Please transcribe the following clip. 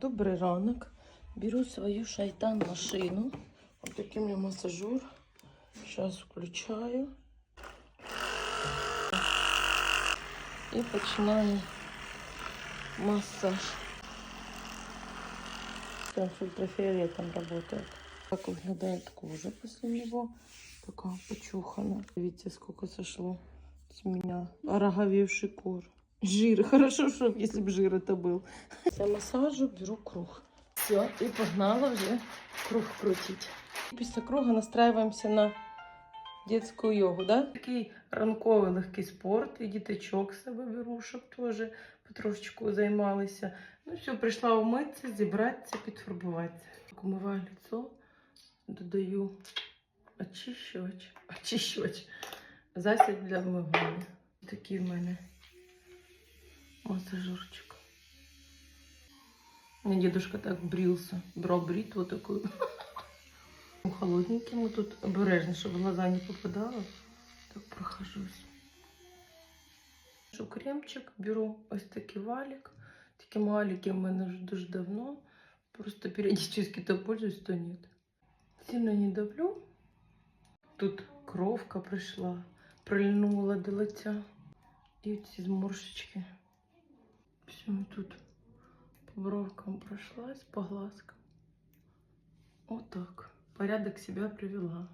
добрий ранок. Беру свою шайтан-машину. Ось такий у мене масажер. Зараз включаю. І починаю массаж. С ультрафиолетом. Как выглядит кожа после него. Такая почухана. Видите, сколько сошло с меня. Ороговевший кор. Жир. Хорошо, что если бы жир это был. Для массажу беру круг. Все, и погнала уже круг крутить. Після круга настраиваемся на детскую йогу, да? Такий ранковий легкий спорт, і діточок себе беру, щоб теж потрошечку займалися. Ну все, прийшла вмитися, зібратися, підфарбуватися. Так, Умиваю лицо, додаю очищувач, очищувач, засіб для вмивання. Такий в мене массажерчик. У меня дедушка так брился, брал бритву такую. Холодненьким тут обережно, щоб глаза не попадало. Так прохожусь. Кремчик беру ось такий валік. Такі валіки в мене вже дуже давно. Просто періодично то пользуюсь, то нет. Сильно не давлю. Тут кровка прийшла, прильнула до лиця. І ці зморшечки. Все, тут по бровкам прошлась, по глазкам. Вот так. Порядок себя привела.